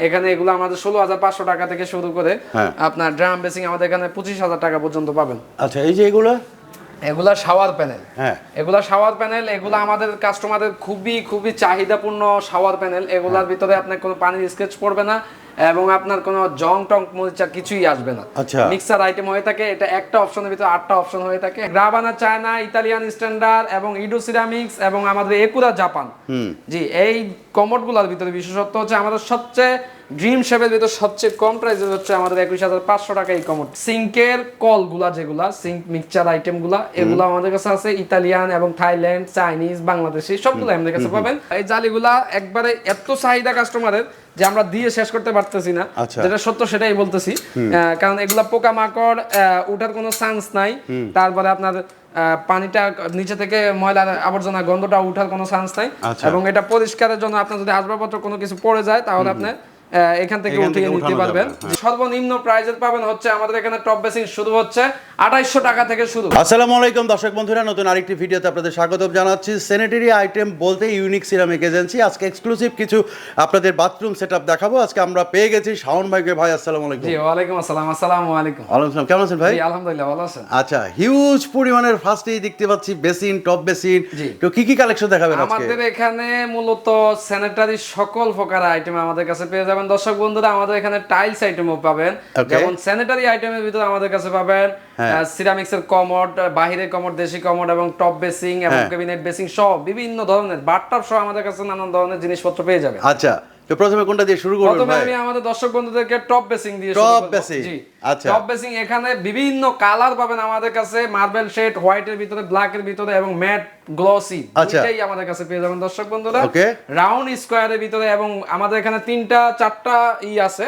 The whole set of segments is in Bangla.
এখানে এগুলো আমাদের ষোলো হাজার পাঁচশো টাকা থেকে শুরু করে হ্যাঁ। আপনার ড্রাম বেসিং আমাদের এখানে পঁচিশ হাজার টাকা পর্যন্ত পাবেন। আচ্ছা এই যে এগুলো? এগুলা শাওয়ার প্যানেল। হ্যাঁ। এগুলা শাওয়ার প্যানেল এগুলা আমাদের কাস্টমারদের খুবই খুবই চাহিদাপূর্ণ শাওয়ার প্যানেল। এগুলার ভিতরে আপনার কোনো পানির স্কেচ পড়বে না। এবং আপনার কোনো জং টং মরিচা কিছুই আসবে না। আচ্ছা। মিক্সার আইটেম হয়ে থাকে এটা একটা অপশনের ভিতরে আটটা অপশন হয়ে থাকে। গ্রাবানা চায়না ইতালিয়ান স্ট্যান্ডার্ড এবং ইডো সিরামিক্স এবং আমাদের একুরা জাপান জি এই কমোডগুলোর ভিতরে বিশেষত্ব হচ্ছে আমাদের সবচেয়ে ড্রিম শেপের ভিতরে সবচেয়ে কম প্রাইসে হচ্ছে আমাদের একুশ হাজার পাঁচশো টাকা এই কমোড সিঙ্কের কলগুলা যেগুলা সিঙ্ক মিক্সচার আইটেমগুলা এগুলো আমাদের কাছে আছে। ইতালিয়ান এবং থাইল্যান্ড চাইনিজ বাংলাদেশি সবগুলো আমাদের কাছে পাবেন। এই জালিগুলা একবারে এত চাহিদা কাস্টমারের যে আমরা দিয়ে শেষ করতে পারতেছি না। আচ্ছা। যেটা সত্য সেটাই বলতেছি। কারণ এগুলা পোকামাকড় আহ, উঠার কোনো চান্স নাই। তারপরে আপনার পানিটা নিচে থেকে ময়লা আবর্জনা গন্ধটা উঠার কোনো চান্স নাই। আচ্ছা। এবং এটা পরিষ্কারের জন্য আপনার যদি আসবাবপত্র কোনো কিছু পড়ে যায় তাহলে আপনি আহ, এখান থেকে উঠিয়ে নিতে পারবেন। হ্যাঁ। সর্বনিম্ন প্রাইজের পাবেন হচ্ছে আমাদের এখানে টপ বেসিং শুরু হচ্ছে আঠাইশশো টাকা থেকে শুরু। আসসালামু আলাইকুম দর্শক বন্ধুরা নতুন আরেকটি ভিডিওতে আপনাদের স্বাগত জানাচ্ছি। স্যানিটারি আইটেম বলতে ইউনিক সিরামিক এজেন্সি আজকে এক্সক্লুসিভ কিছু আপনাদের বাথরুম সেটআপ দেখাবো। আজকে আমরা পেয়ে গেছি শাওন ভাইকে। ভাই আসসালামু আলাইকুম। জি ওয়ালাইকুম আসসালাম আসসালামু আলাইকুম। ওয়ালাইকুম আসসালাম কেমন আছেন ভাই? জি আলহামদুলিল্লাহ ভালো আছেন। আচ্ছা হিউজ পরিমাণের ফার্স্টেই দেখতে পাচ্ছি বেসিন টপ বেসিন। তো কি কি কালেকশন দেখাবেন আজকে? আমাদের এখানে মূলত স্যানিটারি সকল প্রকার আইটেম আমাদের কাছে পেয়ে যাবেন। দর্শক বন্ধুরা আমাদের এখানে টাইলস আইটেমও পাবেন। যেমন স্যানিটারি আইটেমের ভিতরে আমাদের কাছে পাবেন সিরামিক্সের সিরামিক্স এর কমোড বাহিরের কমোড দেশি কমোড এবং টপ বেসিং এবং হ্যাঁ। ক্যাবিনেট বেসিং সব বিভিন্ন ধরনের বাটটাপ সহ আমাদের কাছে নানান ধরনের জিনিসপত্র পেয়ে যাবেন। আচ্ছা তো প্রথমে কোনটা দিয়ে শুরু করবেন প্রথমে আমি আমাদের দর্শক বন্ধুদেরকে টপ বেসিং দিয়ে Top basing, জি আচ্ছা। টপ বেসিং এখানে বিভিন্ন কালার পাবেন আমাদের কাছে মার্বেল শেড হোয়াইটের ভিতরে ব্ল্যাক এর ভিতরে এবং ম্যাট গ্লসি। এটাই আমাদের কাছে পেয়ে যাবেন দর্শক বন্ধুরা Okay. রাউন্ড স্কোয়ারের ভিতরে এবং আমাদের এখানে তিনটা চারটা ই আছে।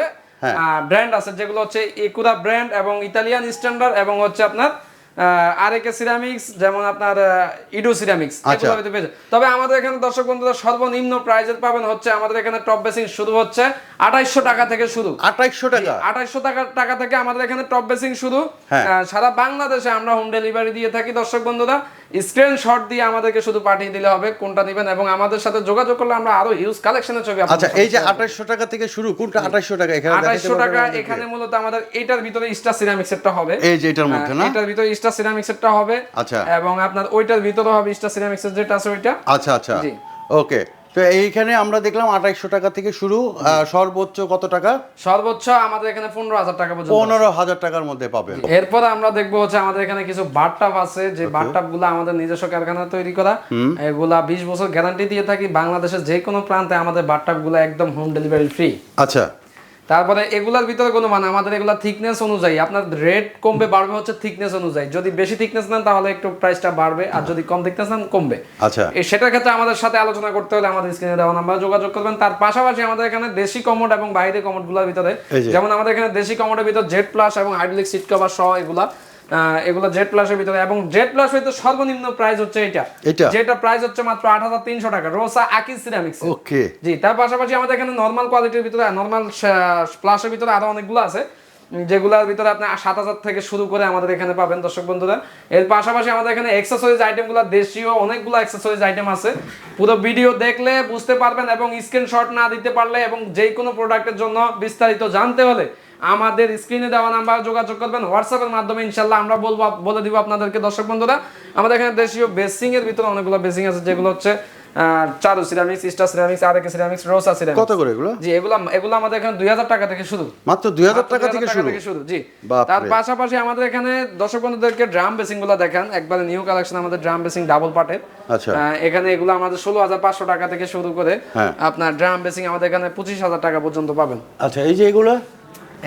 ব্র্যান্ড আছে যেগুলো হচ্ছে একুরা ব্র্যান্ড এবং ইতালিয়ান স্ট্যান্ডার্ড এবং হচ্ছে আপনার আরেকে সিরামিক্স যেমন আপনার ইডো সিরামিক্স আচ্ছা। যাবেন। তবে আমাদের এখানে দর্শক বন্ধুরা সর্বনিম্ন প্রাইজের পাবেন হচ্ছে আমাদের এখানে টপ বেসিং শুরু হচ্ছে আঠাইশশো টাকা থেকে শুরু আঠাইশশো টাকা আঠাইশশো টাকা টাকা থেকে আমাদের এখানে টপ বেসিং শুরু হ্যাঁ। সারা বাংলাদেশে আমরা হোম ডেলিভারি দিয়ে থাকি দর্শক বন্ধুরা স্ক্রিনশট দিয়ে আমাদেরকে শুধু পাঠিয়ে দিলে হবে কোনটা দিবেন এবং আমাদের সাথে যোগাযোগ করলে আমরা আরও হিউজ কালেকশনের ছবি আচ্ছা এই যে share করব। আঠাইশশো টাকা থেকে শুরু কোনটা 2800 টাকা এখানে দেখাতে আঠাইশশো পারবেন টাকা এখানে মূলত আমাদের এটার ভিতরে স্টার সিরামিক সেটটা হবে। এই যে এটার মধ্যে না? হ্যাঁ, এটার ভিতরে স্টার সিরামিক সেটটা হবে। আচ্ছা। এবং আপনার ওইটার ভিতরে হবে স্টার সিরামিক সেট যেটা আছে ওইটা। আচ্ছা আচ্ছা। জি। ওকে তো এইখানে আমরা দেখলাম আঠাইশশো টাকা থেকে শুরু সর্বোচ্চ কত টাকা? সর্বোচ্চ আমাদের এখানে পনেরো হাজার টাকা পর্যন্ত। পনেরো হাজার টাকার মধ্যে পাবেন। এরপর আমরা দেখব হচ্ছে আমাদের এখানে কিছু বারটাপ আছে যে বারটাপগুলো আমাদের নিজস্ব কারখানা তৈরি করা। এগুলা বিশ বছর গ্যারান্টি দিয়ে থাকি বাংলাদেশের যে কোনো প্রান্তে আমাদের বারটাপগুলো একদম হোম ডেলিভারি ফ্রি আচ্ছা। তারপরে এগুলার ভিতরে কোনো মানে আমাদের এগুলা থিকনেস অনুযায়ী আপনার রেট কমবে বাড়বে হচ্ছে থিকনেস অনুযায়ী। যদি বেশি থিকনেস নেন তাহলে একটু প্রাইসটা বাড়বে আর যদি কম থিকনেস নেন কমবে। আচ্ছা। এই সেটার ক্ষেত্রে আমাদের সাথে আলোচনা করতে হলে আমাদের স্ক্রিনে দেওয়া নাম্বার যোগাযোগ করবেন। তার পাশাপাশি আমাদের এখানে দেশি কমোড এবং বাইরে কমোডগুলার ভিতরে যেমন আমাদের এখানে দেশি কমোডের ভিতরে জেড প্লাস এবং হাইড্রোলিক সিট কভার সহ এগুলা এগুলো জেড প্লাসের ভিতরে। এবং জেড প্লাস হইতে সর্বনিম্ন প্রাইস হচ্ছে এটা এটা? যেটা প্রাইস হচ্ছে মাত্র আট হাজার তিনশো টাকা। রোসা আকিজ সিরামিক্স ওকে জি তার পাশাপাশি আমাদের এখানে নর্মাল কোয়ালিটির ভিতরে নর্মাল প্লাসের ভিতরে আরও অনেকগুলো আছে। যেগুলোর ভিতরে আপনি সাত হাজার থেকে শুরু করে আমাদের এখানে পাবেন দর্শক বন্ধুরা। এর পাশাপাশি আমাদের এখানে এক্সেসরিজ আইটেমগুলো দেশীয় অনেকগুলো এক্সেসরিজ আইটেম আছে। পুরো ভিডিও দেখলে বুঝতে পারবেন এবং স্ক্রিনশট না দিতে পারলে এবং যে কোনো প্রোডাক্টের জন্য বিস্তারিত জানতে হলে আমাদের স্ক্রিনে দেওয়া নাম্বার যোগাযোগ করবেন। হোয়াটসঅ্যাপের মাধ্যমে ইনশাল্লাহ আমরা বলব বলে দিব আপনাদেরকে। দর্শক বন্ধুরা আমাদের এখানে দেশীয় বেসিং এর ভিতরে অনেকগুলো বেসিং আছে যেগুলো হচ্ছে Charu ceramics star ceramics RAK ceramics Rosa ceramics কত করে এগুলো? জি এগুলো এগুলো আমাদের এখানে দুই হাজার টাকা থেকে শুরু। মাত্র দুই হাজার মাত্র টাকা থেকে শুরু? জি। তার পাশাপাশি আমাদের এখানে দর্শক বন্ধুদেরকে ড্রাম বেসিংগুলো দেখান। একবারে নিউ কালেকশন আমাদের ড্রাম বেসিং ডাবল পার্টের আচ্ছা। এখানে এগুলো আমাদের ষোলো হাজার পাঁচশো টাকা থেকে শুরু করে হ্যাঁ। আপনার ড্রাম বেসিং আমাদের এখানে পঁচিশ হাজার টাকা পর্যন্ত পাবেন। আচ্ছা এই যে এগুলো?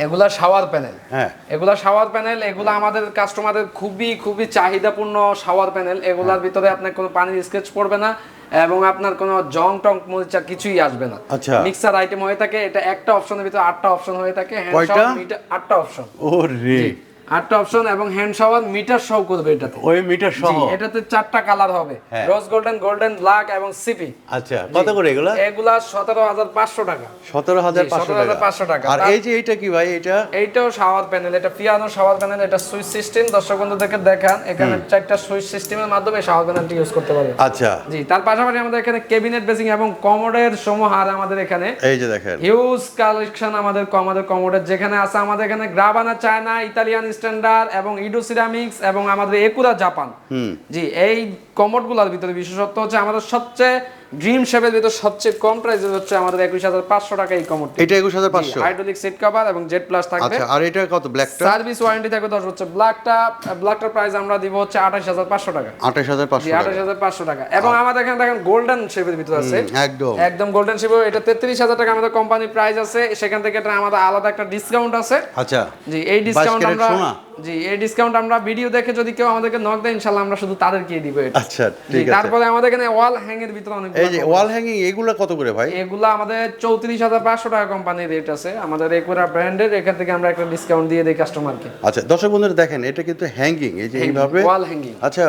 এগুলা শাওয়ার প্যানেল। হ্যাঁ। এগুলা শাওয়ার প্যানেল এগুলা আমাদের কাস্টমারদের খুবই খুবই চাহিদাপূর্ণ শাওয়ার প্যানেল। এগুলার ভিতরে আপনার কোনো পানির স্কেচ পড়বে না এবং আপনার কোনো জং টং মরিচা কিছুই আসবে না। আচ্ছা। মিক্সার আইটেম হয়ে থাকে এটা একটা অপশনের ভিতরে আটটা অপশন হয়ে থাকে হ্যান্ড এটা আটটা অপশন ও রে আটটা অপশন এবং হ্যান্ড শাওয়ার মিটার সহ করবে এটাতে। ওই মিটার সহ? এটাতে চারটা কালার হবে। রোজ গোল্ডেন গোল্ডেন ব্ল্যাক এবং সিপি আচ্ছা কত করে এগুলা? এগুলা সতেরো হাজার পাঁচশো টাকা। সতেরো হাজার পাঁচশো 17,500 টাকা। আর এই যে এইটা কি ভাই এটা এইটাও শাওয়ার প্যানেল এটা পিয়ানো শাওয়ার প্যানেল এটা সুইচ সিস্টেম দর্শক বন্ধুদেরকে দেখান এখানে চারটা সুইচ সিস্টেমের মাধ্যমে শাওয়ার প্যানেলটি ইউজ করতে পারবে। আচ্ছা। জি তার পাশাপাশি আমাদের এখানে কেবিনেট বেসিং এবং কমোডের সমাহার আমাদের এখানে এই যে দেখেন। হিউজ কালেকশন আমাদের আমাদের কমোডের যেখানে আছে আমাদের এখানে গ্রাবানা চায়না ইতালিয়ান স্ট্যান্ডার্ড এবং ইডো সিরামিক্স এবং আমাদের একুরা জাপান জি এই কমোডগুলোর ভিতরে বিশেষত্ব হচ্ছে আমাদের সবচেয়ে ড্রিম শেপের ভিতরে সবচেয়ে কম প্রাইসে হচ্ছে আমাদের একুশ হাজার পাঁচশো টাকা এই কমোড এটা একুশ হাজার পাঁচশো। হাইড্রোলিক সিট কভার এবং জেড প্লাস থাকবে। আচ্ছা আর এটা কত ব্ল্যাকটা সার্ভিস ওয়ারেন্টি থাকবে দশ বছর। ব্ল্যাকটা ব্ল্যাকটার প্রাইস আমরা দিব হচ্ছে আঠাশ হাজার পাঁচশো টাকা। আঠাশ হাজার পাঁচশো জি আঠাশ হাজার পাঁচশো টাকা। এবং আমাদের এখানে দেখেন গোল্ডেন শেপের ভিতরে আছে। একদম। একদম গোল্ডেন শিপ এটা তেত্রিশ হাজার টাকা আমাদের কোম্পানির প্রাইস আছে। সেখান থেকে এটা আমাদের আলাদা একটা ডিসকাউন্ট আছে। আচ্ছা। জি এই ডিসকাউন্ট আমরা জি এই ডিসকাউন্ট আমরা ভিডিও দেখে যদি কেউ আমাদেরকে নক দেয় ইনশাআল্লাহ আমরা শুধু তাদেরকেই দিব এটা। আচ্ছা ঠিক আছে। তারপরে আমাদের এখানে ওয়াল হ্যাং এর ভিতরে অনেক এই যে ওয়াল হ্যাঙ্গিং এগুলা কত করে ভাই? এগুলা আমাদের চৌত্রিশ হাজার পাঁচশো টাকা কোম্পানির রেট আছে। আমাদের একুরা ব্র্যান্ডের এখান থেকে আমরা একটা ডিসকাউন্ট দিয়ে দিই কাস্টমারকে আচ্ছা দর্শক বন্ধুরা দেখেন এটা কিন্তু হ্যাঙ্গিং এই যে এইভাবে ওয়াল হ্যাঙ্গিং আচ্ছা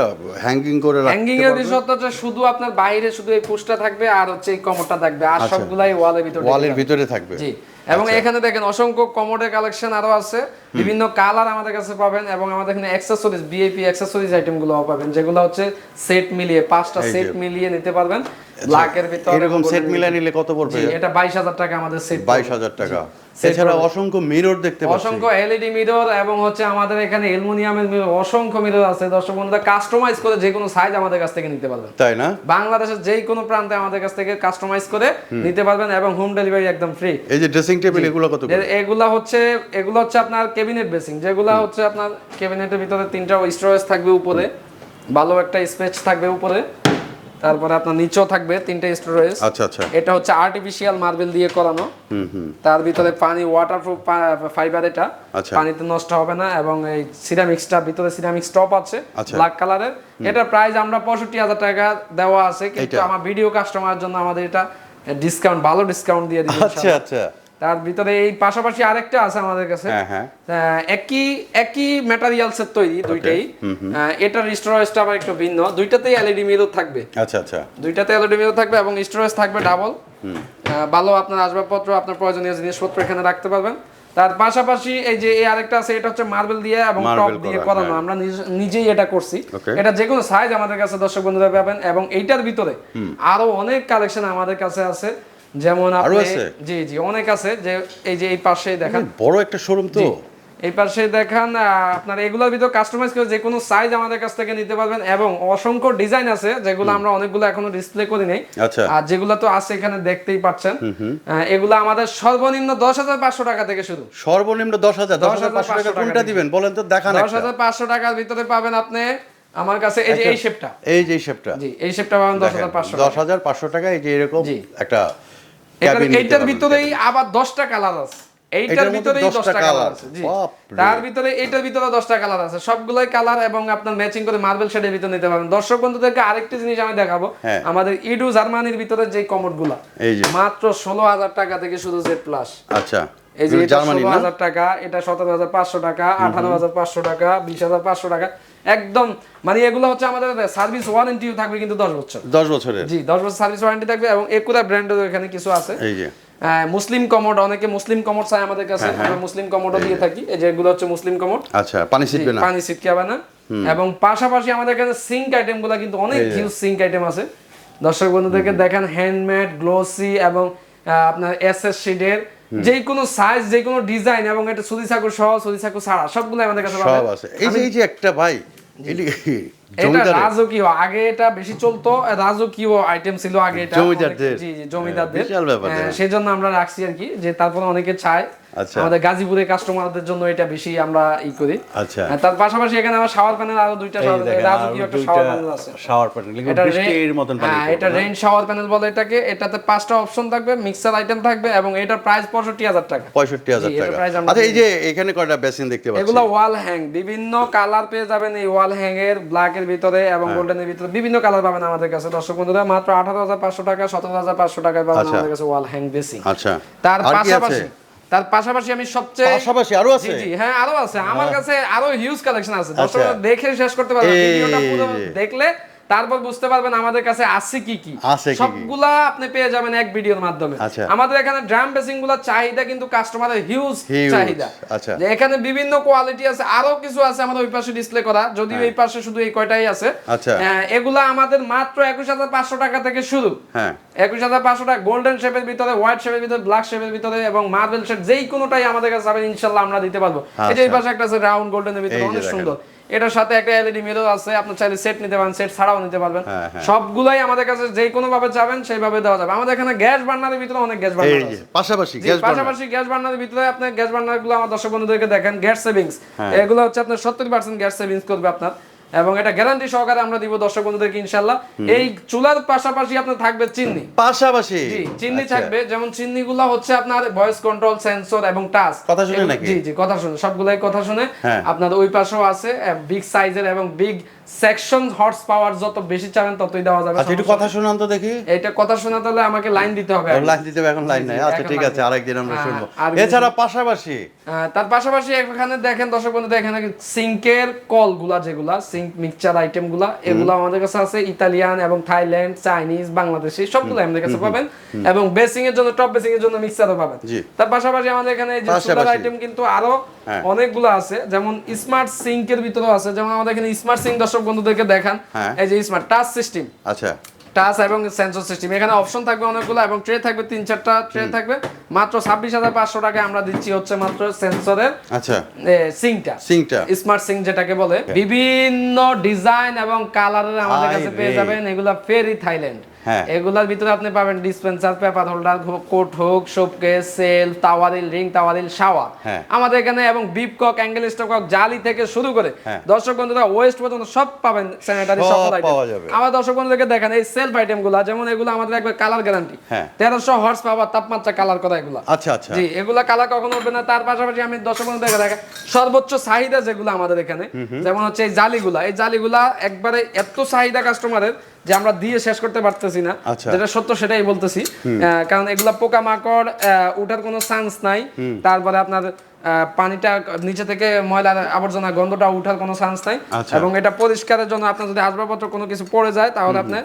হ্যাঙ্গিং করে হ্যাঙ্গিং এর হচ্ছে শুধু আপনার বাইরে শুধু এই পুশটা থাকবে আর হচ্ছে এই কমরটা থাকবে। আর সবগুলাই ওয়ালের ভিতরে ওয়ালের ভিতরে থাকবে। জি এবং এখানে দেখেন অসংখ্য কমোডের কালেকশন আরও আছে। বিভিন্ন কালার আমাদের কাছে পাবেন এবং আমাদের এখানে অ্যাক্সেসরিজ বিএপি অ্যাক্সেসরিজ আইটেমগুলো পাবেন যেগুলো হচ্ছে সেট মিলিয়ে পাঁচটা সেট মিলিয়ে নিতে পারবেন। ব্ল্যাকের ভিতরে এরকম সেট ভিতরে। নিলে কত পড়বে? এটা বাইশ হাজার টাকা আমাদের সেট বাইশ হাজার টাকা। এছাড়া অসংখ্য মিরর দেখতে পাচ্ছি। অসংখ্য এলইডি মিরর এবং হচ্ছে আমাদের এখানে অ্যালুমিনিয়ামের মিরর অসংখ্য মিরর আছে। দর্শক বন্ধুরা কাস্টমাইজ করে যে কোনো সাইজ আমাদের কাছ থেকে নিতে পারবেন। তাই না? বাংলাদেশের যে কোনো প্রান্তে আমাদের কাছ থেকে কাস্টমাইজ করে নিতে পারবেন এবং হোম ডেলিভারি একদম ফ্রি এই যে ড্রেসিং টেবিল এগুলো কত এগুলা হচ্ছে এগুলো হচ্ছে আপনার ক্যাবিনেট বেসিং যেগুলা হচ্ছে আপনার ক্যাবিনেটের ভিতরে তিনটা স্টোরেজ থাকবে উপরে ভালো একটা স্পেস থাকবে উপরে তারপরে আপনার নিচেও থাকবে তিনটা স্টোরেজ আচ্ছা আচ্ছা। এটা হচ্ছে আর্টিফিশিয়াল মার্বেল দিয়ে করানো। হুম হুম। তার ভিতরে পানি ওয়াটারপ্রুফ ফাইবার এটা। আচ্ছা। পানিতে নষ্ট হবে না এবং এই সিরামিক্সটা ভিতরে সিরামিক স্টপ আছে। ব্ল্যাক কালারের এটা প্রাইস আমরা পঁয়ষট্টি হাজার টাকা দেওয়া আছে কিন্তু আমার ভিডিও কাস্টমারের জন্য আমাদের এটা ডিসকাউন্ট ভালো ডিসকাউন্ট দিয়ে দিবে আচ্ছা আচ্ছা। তার ভিতরে এই পাশাপাশি আরেকটা আছে আমাদের কাছে। হ্যাঁ হ্যাঁ। একই একই ম্যাটেরিয়ালস এর তৈরি দুইটাই। এটার স্টোরেজটা আবার একটু ভিন্ন। দুইটাতেই এলইডি মিরর থাকবে। আচ্ছা আচ্ছা। দুইটাতে এলইডি মিরর থাকবে এবং স্টোরেজ থাকবে ডাবল ভালো আপনার আসবাবপত্র আপনার প্রয়োজনীয় জিনিসপত্র এখানে রাখতে পারবেন। তার পাশাপাশি এই যে এই আরেকটা আছে এটা হচ্ছে মার্বেল দিয়ে এবং টপ দিয়ে করানো। হ্যাঁ। আমরা নিজেই এটা করছি। এটা যে কোনো সাইজ আমাদের কাছে দর্শক বন্ধুরা পাবেন এবং এইটার ভিতরে আরও অনেক কালেকশন আমাদের কাছে আছে। যেমন আরও আছে? জি জি অনেক আছে। যে এই যে এই পাশে দেখেন। বড় একটা শোরুম তো। এই পাশে দেখান আপনার এগুলোর ভিতর কাস্টমাইজ করে যে কোনো সাইজ আমাদের কাছ থেকে নিতে পারবেন এবং অসংখ্য ডিজাইন আছে যেগুলো আমরা অনেকগুলো এখনও ডিসপ্লে করি নাই। আচ্ছা। আর যেগুলো তো আছে এখানে দেখতেই পাচ্ছেন। এগুলো আমাদের সর্বনিম্ন দশ হাজার পাঁচশো টাকা থেকে শুরু। সর্বনিম্ন দশ হাজার দশ হাজার পাঁচশো টাকা কোনটা দিবেন? বলেন তো দেখান দশ হাজার পাঁচশো টাকার ভিতরে পাবেন আপনি আমার কাছে এই যে এই শেপটা এই যে শেপটা জি এই শেপটা পাবেন দশ হাজার পাঁচশো দশ হাজার পাঁচশো টাকা এই যে এরকম একটা এইটার ভিতরেই আবার দশটা কালার আছে। এইটার ভিতরেই দশটা কালার আছে। জি। তার ভিতরে এইটার ভিতরে দশটা কালার আছে। সবগুলোই কালার এবং আপনার ম্যাচিং করে মার্বেল শেডের ভিতরে নিতে পারেন দর্শক বন্ধুদেরকে আরেকটি জিনিস আমি দেখাবো। হ্যাঁ। আমাদের ইডু জার্মানির ভিতরে যে কমোডগুলা মাত্র ষোলো হাজার টাকা থেকে শুধু জেড প্লাস আচ্ছা। এই যে জার্মানি হাজার টাকা এটা সতেরো হাজার পাঁচশো টাকা আঠারো হাজার পাঁচশো টাকা বিশ হাজার পাঁচশো টাকা। একদম মানে এগুলো হচ্ছে আমাদের সার্ভিস ওয়ারেন্টিও থাকবে কিন্তু দশ বছর দশ বছরের। জি দশ বছর সার্ভিস ওয়ারেন্টি থাকবে এবং একুরা ব্র্যান্ডের এখানে কিছু আছে। এই যে। মুসলিম কমোড অনেকে মুসলিম কমোড চায় আমাদের কাছে হ্যাঁ, আমরা মুসলিম কমোডও দিয়ে থাকি। এই হচ্ছে মুসলিম কমোড। আচ্ছা পানি ছিটবে না পানি ছিটকাবে না এবং পাশাপাশি আমাদের কাছে সিঙ্ক আইটেমগুলা কিন্তু অনেক হিউজ সিঙ্ক আইটেম আছে। দর্শক বন্ধুদেরকে দেখেন হ্যান্ডমেড গ্লোসি এবং আপনার এস এস শিডের যে কোনো সাইজ যে কোনো ডিজাইন এবং এটা সুদি সাকুর সহ সুদি সাকুর ছাড়া সবগুলো আমাদের কাছে। সব আছে। এই যে এই যে একটা ভাই এটি রাজকীয় আগে এটা বেশি চলতো রাজকীয় আইটেম ছিল আগে এটা। জমিদারদের। জি জি জমিদারদের। বিশাল ব্যাপার হ্যাঁ, এটা। সেই জন্য আমরা রাখছি আর কি যে তারপরে অনেকে চায়। আচ্ছা। আমাদের গাজীপুরের কাস্টমারদের জন্য এটা বেশি আমরা ই করি। আচ্ছা। হ্যাঁ, তার পাশাপাশি এখানে আমার শাওয়ার প্যানেল আরও দুইটা শাওয়ার রাজকীয় একটা শাওয়ার প্যানেল আছে। panel, এগুলো এটা বৃষ্টির মতন পানি হ্যাঁ এটা? রেইন শাওয়ার প্যানেল বলে এটাকে। এটাতে পাঁচটা অপশন থাকবে মিক্সার আইটেম থাকবে এবং এটার প্রাইস পঁয়ষট্টি হাজার টাকা। পঁয়ষট্টি হাজার জি, এটার টাকা আচ্ছা এই যে এখানে কয়টা বেসিন দেখতে পাচ্ছি? এগুলো ওয়াল হ্যাং বিভিন্ন কালার পেয়ে যাবেন এই ওয়াল হ্যাং এর ব্ল্যাক এর ভিতরে হ্যাঁ। এবং গোল্ডেন এর ভিতরে বিভিন্ন কালার পাবেন আমাদের কাছে। দর্শক বন্ধুরা মাত্র আঠারো হাজার পাঁচশো টাকা সতেরো হাজার পাঁচশো টাকায় পাবেন আচ্ছা। আমাদের কাছে ওয়াল হ্যাং বেসিং আচ্ছা। তার পাশাপাশি তার পাশাপাশি আমি সবচেয়ে পাশাপাশি আরও আছে? জি হ্যাঁ আরও আছে। আমার কাছে আরও হিউজ কালেকশন আছে। দর্শক আচ্ছা। দেখে শেষ করতে পারবেন। ভিডিওটা পুরো দেখলে তারপর বুঝতে পারবেন আমাদের কাছে আছে কি কি। সবগুলা আপনি পেয়ে যাবেন এক ভিডিওর মাধ্যমে। আচ্ছা। আমাদের এখানে ড্রাম বেসিংগুলা চাহিদা কিন্তু কাস্টমারের হিউজ চাহিদা। আচ্ছা। যে এখানে বিভিন্ন কোয়ালিটি আছে আরও কিছু আছে আমাদের ওই পাশে ডিসপ্লে করা। যদিও এই পাশে শুধু এই কয়টাই আছে। আচ্ছা। এগুলা আমাদের মাত্র একুশ হাজার পাঁচশো টাকা থেকে শুরু। হ্যাঁ। একুশ হাজার পাঁচশো টাকা গোল্ডেন শেপের ভিতরে হোয়াইট শেপের ভিতরে ব্ল্যাক শেপের ভিতরে এবং মার্বেল শেপ যেই কোনোটাই আমাদের কাছে ইনশাল্লাহ আমরা দিতে পারব। এই যে এই। পাশে একটা আছে রাউন্ড গোল্ডেনের ভিতরে অনেক সুন্দর। এটার সাথে একটা এলইডি মিরর আছে আপনি চাইলে সেট নিতে পারেন সেট ছাড়াও নিতে পারবেন। হ্যাঁ, হ্যাঁ। সবগুলাই আমাদের কাছে যে কোনো ভাবে চাবেন সেইভাবে দেওয়া যাবে। আমাদের এখানে গ্যাস বার্নারের ভিতরে অনেক গ্যাস বার্নার আছে। পাশাপাশি গ্যাস বার্নার। পাশাপাশি গ্যাস বার্নারের ভিতরে আপনি গ্যাস বার্নারগুলো আমার দর্শক বন্ধুদেরকে দেখেন গ্যাস সেভিংস। হ্যাঁ। এগুলো হচ্ছে আপনার সত্তর পার্সেন্ট গ্যাস সেভিংস করবে আপনার। এবং এটা গ্যারান্টি সহকারে আমরা দিব দর্শক বন্ধুদেরকে ইনশাল্লাহ এই চুলার পাশাপাশি আপনার থাকবে চিনি পাশাপাশি জি চিমনি আচ্ছা। থাকবে যেমন চিমনি গুলো হচ্ছে আপনার ভয়েস কন্ট্রোল সেন্সর এবং টাচ কথা শুনে নাকি? জি জি কথা শুনে সবগুলাই কথা শুনে হ্যাঁ। আপনার ওই পাশেও আছে বিগ সাইজের এবং বিগ সেকশন হর্স পাওয়ার যত বেশি চাবেন ততই দেওয়া যাবে আচ্ছা একটু কথা শুনান তো দেখি। এটা কথা শোনাতে হলে আমাকে লাইন দিতে হবে। লাইন দিতে হবে এখন লাইন নাই। আচ্ছা ঠিক আছে আরেকদিন আমরা হ্যাঁ, শুনব। এছাড়া পাশাপাশি? তার পাশাপাশি এখানে দেখেন দর্শক বন্ধু দেখেন সিঙ্কের কলগুলা যেগুলা সিঙ্ক মিক্সচার আইটেমগুলা এগুলো আমাদের কাছে আছে ইতালিয়ান এবং থাইল্যান্ড চাইনিজ বাংলাদেশি সবগুলো আমাদের কাছে পাবেন। এবং বেসিং এর জন্য টপ বেসিং এর জন্য মিক্সারও পাবেন। তার পাশাপাশি আমাদের এখানে এই যে। চুলার আইটেম কিন্তু আরও হ্যাঁ। অনেকগুলো আছে যেমন স্মার্ট সিঙ্কের ভিতরেও আছে। যেমন আমাদের এখানে স্মার্ট সিঙ্ক দর্শক বন্ধুদেরকে দেখান। হ্যাঁ। এই যে স্মার্ট টাচ সিস্টেম আচ্ছা। টাচ এবং সেন্সর সিস্টেম এখানে অপশন থাকবে অনেকগুলো এবং ট্রে থাকবে তিন চারটা ট্রে থাকবে। মাত্র ছাব্বিশ হাজার পাঁচশো টাকা আমরা দিচ্ছি হচ্ছে মাত্র সেন্সরের আচ্ছা। সিংটা। সিংটা। স্মার্ট সিং যেটাকে বলে। বিভিন্ন ডিজাইন এবং কালারের আমাদের কাছে পেয়ে যাবেন। এগুলা ফেরি থাইল্যান্ড। এগুলার ভিতরে আপনি পাবেন dispenser paper holder coat hook soap sell towel rail ring towel rail shower হ্যাঁ। আমাদের এখানে এবং bib cock angle stop cock জালি থেকে শুরু করে হ্যাঁ। দর্শক বন্ধুরা ওয়েস্ট পর্যন্ত সব পাবেন স্যানিটারি সব সকল পাওয়া আইটেম যাবে। আমার দর্শক বন্ধুদেরকে দেখেন এই সেলফ আইটেমগুলা যেমন এগুলো আমাদের একবার কালার গ্যারান্টি হ্যাঁ। তেরোশো হর্স পাওয়ার তাপমাত্রা কালার করা এগুলা আচ্ছা আচ্ছা জি এগুলা কালার কখনো হবে না তার পাশাপাশি আমি দর্শক বন্ধু দেখে দেখেন সর্বোচ্চ চাহিদা যেগুলো আমাদের এখানে যেমন হচ্ছে এই জালিগুলা এই জালিগুলা একবারে এত চাহিদা কাস্টমারের যে আমরা দিয়ে শেষ করতে পারতেছি না। আচ্ছা। যেটা সত্য সেটাই বলতেছি। কারণ এগুলা পোকামাকড় আহ, উঠার কোনো চান্স নাই। তারপরে আপনার আহ, পানিটা নিচে থেকে ময়লা আবর্জনা গন্ধটা উঠার কোনো চান্স নাই। আচ্ছা। এবং এটা পরিষ্কারের জন্য আপনার যদি আসবাবপত্র কোনো কিছু পড়ে যায় তাহলে আপনি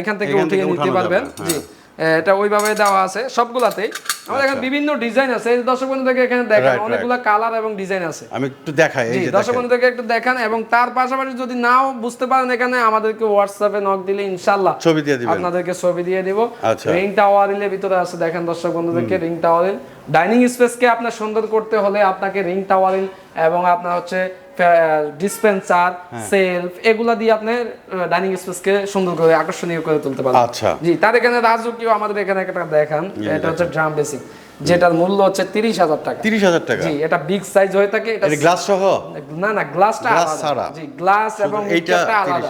এখান থেকে উঠিয়ে নিতে পারবেন। জি। আহ, এটা ওইভাবে দেওয়া আছে সবগুলাতেই। আমাদের এখানে বিভিন্ন ডিজাইন আছে এই দর্শক বন্ধুদেরকে এখানে দেখেন. অনেকগুলো কালার এবং ডিজাইন আছে। আমি একটু দেখাই এই যে দর্শক দেখেন। বন্ধুদেরকে একটু দেখান এবং তার পাশাপাশি যদি নাও বুঝতে পারেন এখানে আমাদেরকে হোয়াটসঅ্যাপে নক দিলে ইনশাল্লাহ ছবি দিয়ে দিবেন। আপনাদেরকে ছবি দিয়ে দিব। আচ্ছা। রিং টাওয়ারিলের ভিতরে আছে দেখেন দর্শক বন্ধুদেরকে রিং টাওয়ারিল ডাইনিং স্পেসকে আপনার সুন্দর করতে হলে আপনাকে রিং টাওয়ারিল এবং আপনার হচ্ছে ডিসপেন্সার হ্যাঁ। সেলফ এগুলা দিয়ে আপনার ডাইনিং স্পেসকে সুন্দর করে আকর্ষণীয় করে তুলতে পারবেন আচ্ছা। জি তার এখানে রাজকীয় আমাদের এখানে একটা দেখান এটা হচ্ছে ড্রাম বেসিং যেটার মূল্য হচ্ছে তিরিশ হাজার টাকা। তিরিশ হাজার টাকা? জি এটা বিগ সাইজ হয়ে থাকে এটা গ্লাস সহ? না না গ্লাসটা আলাদা। জি গ্লাস এবং এইটা আলাদা।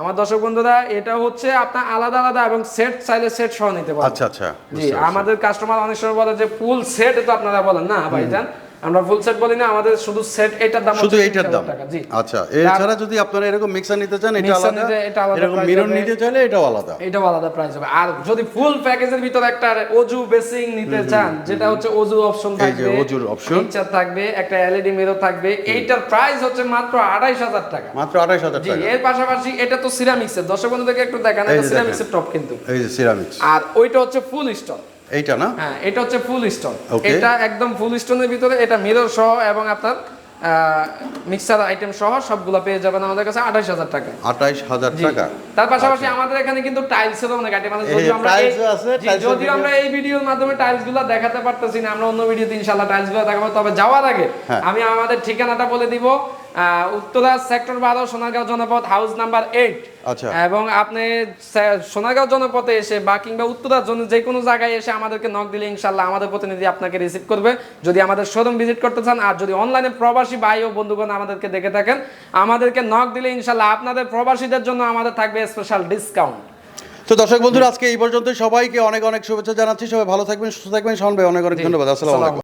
আমার দর্শক বন্ধুরা এটা হচ্ছে আপনার আলাদা আলাদা এবং সেট চাইলে সেট সহ নিতে পারবেন আচ্ছা আচ্ছা। জি আমাদের কাস্টমার অনেক সময় বলে যে ফুল সেট তো আপনারা বলেন না ভাইজান। আমরা ফুল সেট বলি না আমাদের শুধু সেট এটার দাম শুধু 30,000 দাম। জি। আচ্ছা এছাড়া যদি আপনারা এরকম মিক্সার নিতে চান এটা আলাদা। এটা আলাদা এরকম মিরর নিতে চাইলে এটাও আলাদা। এটাও আলাদা প্রাইস হবে। আর যদি ফুল প্যাকেজের ভিতরে একটা অজু বেসিং নিতে চান যেটা হচ্ছে অজু অপশন থাকবে এই যে অজুর option। ফিচার থাকবে একটা এলইডি মিরর থাকবে এইটার প্রাইস হচ্ছে মাত্র আড়াইশ হাজার টাকা। মাত্র আঠাশ হাজার জি টাকা। এর পাশাপাশি এটা তো সিরামিক্সের দর্শক বন্ধুদেরকে একটু দেখান এটা সিরামিক্সের টপ কিন্তু। এই যে সিরামিক্স আর ওইটা হচ্ছে ফুল স্টোন এইটা না? হ্যাঁ এটা হচ্ছে ফুল স্টোন এটা একদম ফুল স্টোনের ভিতরে এটা মিরর সহ এবং আপনার মিক্সার আইটেম সহ সবগুলো পেয়ে যাবেন আমাদের কাছে আঠাশ হাজার টাকা। আঠাইশ হাজার। টাকা। তার পাশাপাশি আমাদের এখানে কিন্তু টাইলস এর অনেক আইটেম আছে। যদিও আমরা যদিও আমরা এই ভিডিওর মাধ্যমে টাইলসগুলো দেখাতে পারতেছি না আমরা অন্য ভিডিওতে ইনশাআল্লাহ টাইলসগুলো দেখাবো। তবে যাওয়ার আগে হ্যাঁ। আমি আমাদের ঠিকানাটা বলে দিব। উত্তরা সেক্টর বারো সোনারগাঁও জনপদ হাউস নাম্বার এইট আচ্ছা। এবং আপনি সোনারগাঁও জনপথে এসে বা কিংবা উত্তরার জন্য যে কোনো জায়গায় এসে আমাদেরকে নক দিলে ইনশাল্লাহ আমাদের প্রতিনিধি আপনাকে রিসিভ করবে। যদি আমাদের শোরুম ভিজিট করতে চান আর যদি অনলাইনে প্রবাসী ভাই ও বন্ধুগণ আমাদেরকে দেখে থাকেন আমাদেরকে নক দিলে ইনশাল্লাহ আপনাদের প্রবাসীদের জন্য আমাদের থাকবে স্পেশাল ডিসকাউন্ট তো দর্শক বন্ধুরা আজকে এই পর্যন্ত সবাইকে অনেক অনেক শুভেচ্ছা জানাচ্ছি। সবাই ভালো থাকবেন সুস্থ থাকবেন। ভাই অনেক অনেক ধন্যবাদ। আসসালামু আলাইকুম।